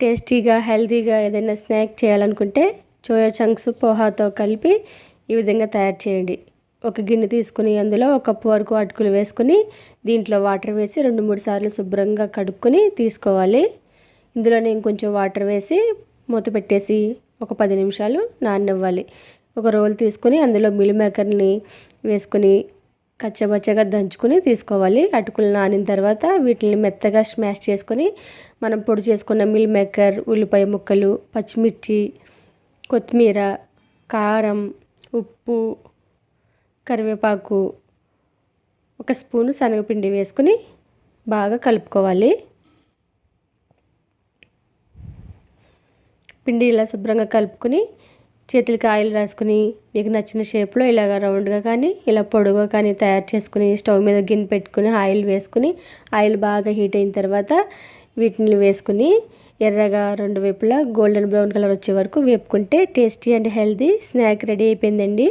టేస్టీగా హెల్తీగా ఏదైనా స్నాక్ చేయాలనుకుంటే చోయా చంక్స్ పోహాతో కలిపి ఈ విధంగా తయారు చేయండి. ఒక గిన్నె తీసుకుని అందులో ఒక కప్పు వరకు అటుకులు వేసుకుని దీంట్లో వాటర్ వేసి రెండు మూడు సార్లు శుభ్రంగా కడుక్కొని తీసుకోవాలి. ఇందులో నేను కొంచెం వాటర్ వేసి మూత పెట్టేసి ఒక పది నిమిషాలు నాననివ్వాలి. ఒక రోల్ తీసుకుని అందులో మిల్ మేకర్ని వేసుకుని కచ్చబచ్చగా దంచుకుని తీసుకోవాలి. అటుకులు నానిన తర్వాత వీటిని మెత్తగా స్మాష్ చేసుకొని మనం పొడి చేసుకున్న మిల్ మేకర్ ఉల్లిపాయ ముక్కలు పచ్చిమిర్చి కొత్తిమీర కారం ఉప్పు కరివేపాకు ఒక స్పూను శనగపిండి వేసుకుని బాగా కలుపుకోవాలి. పిండి ఇలా శుభ్రంగా కలుపుకొని చేతులకి ఆయిల్ రాసుకుని మీకు నచ్చిన షేప్లో ఇలాగ రౌండ్గా కానీ ఇలా పొడుగా కానీ తయారు చేసుకుని స్టవ్ మీద గిన్నె పెట్టుకుని ఆయిల్ వేసుకుని ఆయిల్ బాగా హీట్ అయిన తర్వాత వీటిని వేసుకుని ఎర్రగా రెండు వైపులా గోల్డెన్ బ్రౌన్ కలర్ వచ్చే వరకు వేపుకుంటే tasty and healthy snack ready అయిపోయిందండి.